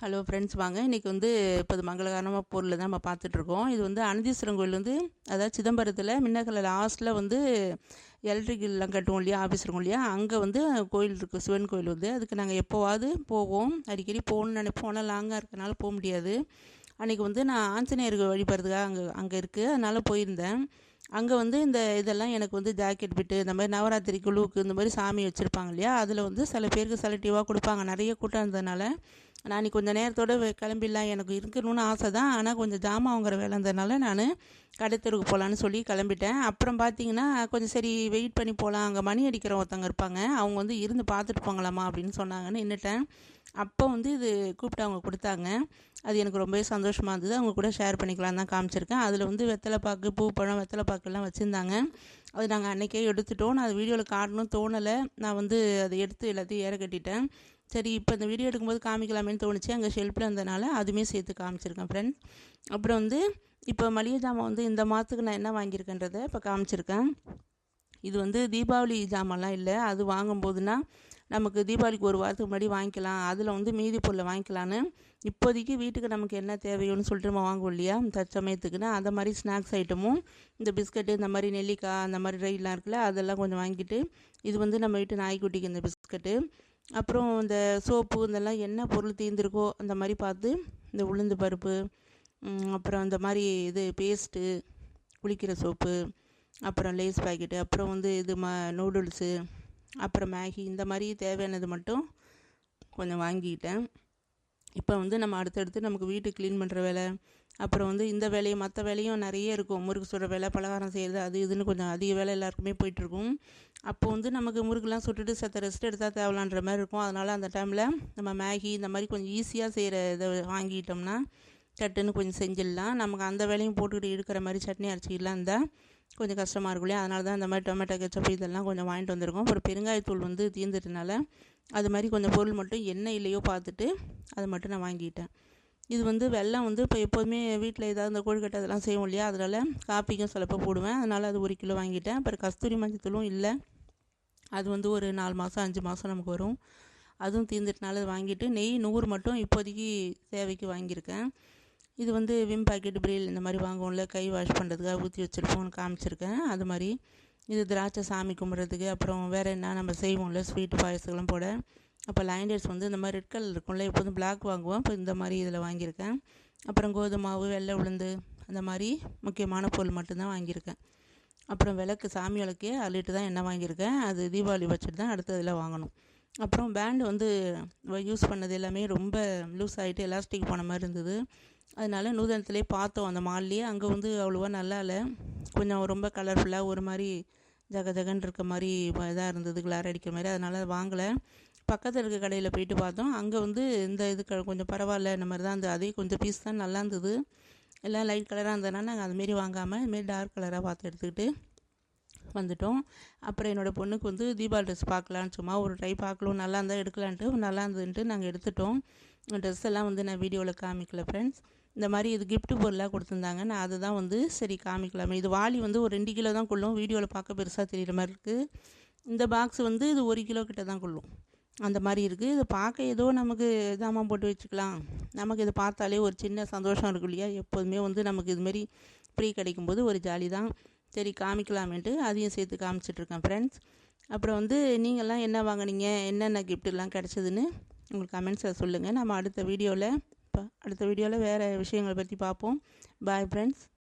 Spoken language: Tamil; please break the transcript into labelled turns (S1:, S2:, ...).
S1: ஹலோ ஃப்ரெண்ட்ஸ் வாங்க. இன்றைக்கி வந்து இப்போ மங்களகரமாக பொருள் தான் நம்ம பார்த்துட்ருக்கோம் இது வந்து அனந்தீஸ்வரன் கோயில் வந்து அதாவது சிதம்பரத்தில் மின்னகல லாஸ்ட்டில் வந்து எலக்ட்ரிக்கல்லாம் கட்டுவோம் இல்லையா ஆஃபீஸ் இருக்கும் இல்லையா அங்கே வந்து கோயில் இருக்குது சிவன் கோயில் வந்து. அதுக்கு நாங்கள் எப்போவாவது போவோம். அடிக்கடி போகணுன்னு நினைப்போம். ஆனால் லாங்காக இருக்கனால போக முடியாது. அன்றைக்கி வந்து நான் ஆஞ்சநேயருக்கு வழிபடுறதுக்காக அங்கே அங்கே இருக்குது அதனால் போயிருந்தேன். அங்கே வந்து இந்த இதெல்லாம் எனக்கு வந்து ஜாக்கெட் பிட்டு இந்த மாதிரி நவராத்திரி குழுவுக்கு இந்த மாதிரி சாமி வச்சுருப்பாங்க இல்லையா அதில் வந்து சில பேருக்கு செலக்டிவாக கொடுப்பாங்க. நிறைய கூட்டம் இருந்ததுனால நான் இன்னைக்கு கொஞ்சம் நேரத்தோட கிளம்பிடலாம். எனக்கு இருக்கணும்னு ஆசை தான் ஆனால் கொஞ்சம் ஜாமான் வாங்குற வேலை இருந்ததுனால நான் கடைத்தெருவுக்கு போகலான்னு சொல்லி கிளம்பிட்டேன். அப்புறம் பார்த்தீங்கன்னா கொஞ்சம் சரி வெயிட் பண்ணி போகலாம் அங்கே மணி அடிக்கிற ஒருத்தவங்க இருப்பாங்க. அவங்க வந்து இருந்து பார்த்துட்டு போங்களாமா அப்படின்னு சொன்னாங்கன்னு நின்றுட்டேன் அப்போ வந்து இது கூப்பிட்டு அவங்க கொடுத்தாங்க. அது எனக்கு ரொம்பவே சந்தோஷமாக இருந்தது. அவங்க கூட ஷேர் பண்ணிக்கலாம் தான் காமிச்சிருக்கேன். அதில் வந்து வெத்தலைப்பாக்கு பூ பழம் வெத்தலைப்பாக்குலாம் வச்சுருந்தாங்க. அது நாங்கள் அன்றைக்கே எடுத்துட்டோம். நான் அது வீடியோவில் காட்டணும்னு தோணலை. நான் வந்து அதை எடுத்து எல்லாத்தையும் ஏற கட்டிட்டேன். சரி இப்போ இந்த வீடியோ எடுக்கும்போது காமிக்கலாமேன்னு தோணுச்சு. அங்கே ஷெல்ஃபில் இருந்தனால அதுவுமே சேர்த்து காமிச்சிருக்கேன் ஃப்ரெண்ட்ஸ் அப்புறம் வந்து இப்போ மளிகை ஜாமான் வந்து இந்த மாதத்துக்கு நான் என்ன வாங்கியிருக்கேன்றதை இப்போ காமிச்சிருக்கேன். இது வந்து தீபாவளி ஜாமான்லாம் இல்லை. அது வாங்கும்போதுனா நமக்கு தீபாவளிக்கு ஒரு வாரத்துக்கு முன்னாடி வாங்கிக்கலாம். அதில் வந்து மீதி பொருளை வாங்கிக்கலான்னு இப்போதைக்கு வீட்டுக்கு நமக்கு என்ன தேவையோன்னு சொல்லிட்டு நம்ம வாங்குவோம் இல்லையா? தற்சமயத்துக்குன்னா அந்த மாதிரி ஸ்நாக்ஸ் ஐட்டமும் இந்த பிஸ்கட்டு இந்த மாதிரி நெல்லிக்காய் அந்த மாதிரி ரயிலாம் இருக்குல்ல அதெல்லாம் கொஞ்சம் வாங்கிட்டு இது வந்து நம்ம வீட்டு நாய்க்குட்டிக்கு இந்த பிஸ்கட்டு. அப்புறம் இந்த சோப்பு இதெல்லாம் என்ன பொருள் தீர்ந்துருக்கோ அந்த மாதிரி பார்த்து இந்த உளுந்து பருப்பு அப்புறம் இந்த மாதிரி இது பேஸ்ட்டு குளிக்கிற சோப்பு அப்புறம் லேஸ் பாக்கெட்டு அப்புறம் வந்து இது ம நூடுல்ஸு அப்புறம் மேகி இந்த மாதிரி தேவையானது மட்டும் கொஞ்சம் வாங்கிக்கிட்டேன் இப்போ வந்து நம்ம அடுத்தடுத்து நமக்கு வீட்டு க்ளீன் பண்ணுற வேலை அப்புறம் வந்து இந்த வேலையும் மற்ற வேலையும் நிறைய இருக்கும். முறுக்கு சுடுற வேலை பலகாரம் செய்கிறது அது இதுன்னு கொஞ்சம் அதிக வேலை எல்லாருக்குமே போயிட்டுருக்கும். அப்போ வந்து நமக்கு முறுக்குலாம் சுட்டுட்டு சத்த ரெஸ்ட் எடுத்தால் தேவலான்ற மாதிரி இருக்கும். அதனால் அந்த டைமில் நம்ம மேகி இந்த மாதிரி கொஞ்சம் ஈஸியாக செய்கிற இதை வாங்கிட்டோம்னா சட்டுன்னு கொஞ்சம் செஞ்சிடலாம். நமக்கு அந்த வேலையும் போட்டுக்கிட்டு இருக்கிற மாதிரி சட்னி அரைச்சிக்கலாம் இருந்தால் கொஞ்சம் கஷ்டமாக இருக்கும் இல்லையா? அதனால தான் இந்த மாதிரி டொமேட்டோ கெச்சப் இதெல்லாம் கொஞ்சம் வாங்கிட்டு வந்திருக்கோம். அப்புறம் பெருங்காயத்தூள் வந்து தீர்ந்துட்டனால அது மாதிரி கொஞ்சம் பொருள் மட்டும் என்ன இல்லையோ பார்த்துட்டு அதை மட்டும் நான் வாங்கிட்டேன். இது வந்து வெள்ளம் வந்து இப்போ எப்போதுமே வீட்டில் ஏதாவது இந்த கொழுக்கட்டை அதெல்லாம் செய்வோம் இல்லையா? அதனால் காப்பிக்கும் சிலப்போ போடுவேன். அதனால் அது ஒரு கிலோ வாங்கிட்டேன். அப்புறம் கஸ்தூரி மஞ்சத்தூளும் இல்லை. அது வந்து ஒரு நாலு மாதம் அஞ்சு மாதம் நமக்கு வரும். அதுவும் தீர்ந்துட்டனால அதை வாங்கிட்டு நெய் நூறு மட்டும் இப்போதைக்கு தேவைக்கு வாங்கியிருக்கேன். இது வந்து விம் பாக்கெட் பிரில் இந்த மாதிரி வாங்குவோம்ல கை வாஷ் பண்ணுறதுக்காக ஊற்றி வச்சுருப்போம்னு காமிச்சிருக்கேன். அது மாதிரி இது திராட்சை சாமி கும்பிட்றதுக்கு அப்புறம் வேறு என்ன நம்ம செய்வோம்ல ஸ்வீட் பாயசம்லாம் போட. அப்போ லைண்டர்ஸ் வந்து இந்த மாதிரி ரெட் கலர் இருக்கும்ல எப்போதும் பிளாக் வாங்குவோம். இப்போ இந்த மாதிரி இதில் வாங்கியிருக்கேன். அப்புறம் கோதுமை மாவு வெள்ளை உளுந்து அந்த மாதிரி முக்கியமான பொருள் மட்டும்தான் வாங்கியிருக்கேன். அப்புறம் விளக்கு சாமி விளக்கே அள்ளிட்டு தான் என்ன வாங்கியிருக்கேன். அது தீபாவளி வச்சுட்டு தான் அடுத்ததில் வாங்கணும். அப்புறம் பேண்டு வந்து யூஸ் பண்ணது எல்லாமே ரொம்ப லூஸ் ஆகிட்டு எலாஸ்டிக் போன மாதிரி இருந்தது. அதனால நூதனத்திலே பார்த்தோம் அந்த மால்லையே. அங்கே வந்து அவ்வளோவா நல்லா இல்லை. கொஞ்சம் ரொம்ப கலர்ஃபுல்லாக ஒரு மாதிரி ஜக ஜகன்னு இருக்க மாதிரி இதாக இருந்தது கிளார் அடிக்கிற மாதிரி. அதனால் அதை வாங்கலை. பக்கத்தில் இருக்க கடையில் போயிட்டு பார்த்தோம். அங்கே வந்து இந்த இது கொஞ்சம் பரவாயில்ல இந்த மாதிரி தான் இருந்தது. அதே கொஞ்சம் பீஸ் தான் நல்லா இருந்தது. எல்லாம் லைட் கலராக இருந்ததுனால நாங்கள் அதுமாரி வாங்காமல் இதுமாரி டார்க் கலராக பார்த்து எடுத்துக்கிட்டு வந்துட்டோம். அப்புறம் என்னோடய பொண்ணுக்கு வந்து தீபாவளி ட்ரெஸ் பார்க்கலான்னு சும்மா ஒரு ட்ரை பார்க்கலாம் நல்லா இருந்தால் எடுக்கலான்ட்டு நல்லா இருந்ததுன்ட்டு நாங்கள் எடுத்துட்டோம். ட்ரெஸ் எல்லாம் வந்து நான் வீடியோவில் காமிக்கல ஃப்ரெண்ட்ஸ் இந்த மாதிரி இது கிஃப்ட்டு பொருளாக கொடுத்துருந்தாங்க. நான் அதை தான் வந்து சரி காமிக்கலாமே. இது வாளி வந்து ஒரு ரெண்டு கிலோ தான் கொள்ளும். வீடியோவில் பார்க்க பெருசாக தெரியுற மாதிரி இருக்குது இந்த பாக்ஸ் வந்து இது ஒரு கிலோ கிட்ட தான் கொள்ளும். அந்த மாதிரி இருக்குது இதை பார்க்க ஏதோ நமக்கு ஜாமான் போட்டு வச்சுக்கலாம். நமக்கு இதை பார்த்தாலே ஒரு சின்ன சந்தோஷம் இருக்கும் இல்லையா? எப்போதுமே வந்து நமக்கு இதுமாரி ஃப்ரீ கிடைக்கும்போது ஒரு ஜாலி தான். சரி காமிக்கலாமேன்ட்டு அதையும் சேர்த்து காமிச்சிட்ருக்கேன் ஃப்ரெண்ட்ஸ் அப்புறம் வந்து நீங்கள்லாம் என்ன வாங்குனீங்க? என்னென்ன கிஃப்ட்லாம் கிடச்சிதுன்னு? உங்களுக்கு கமெண்ட்ஸில் சொல்லுங்கள் நம்ம அடுத்த வீடியோவில் இப்போ அடுத்த வீடியோவில் வேறு விஷயங்களை பற்றி பார்ப்போம். Bye friends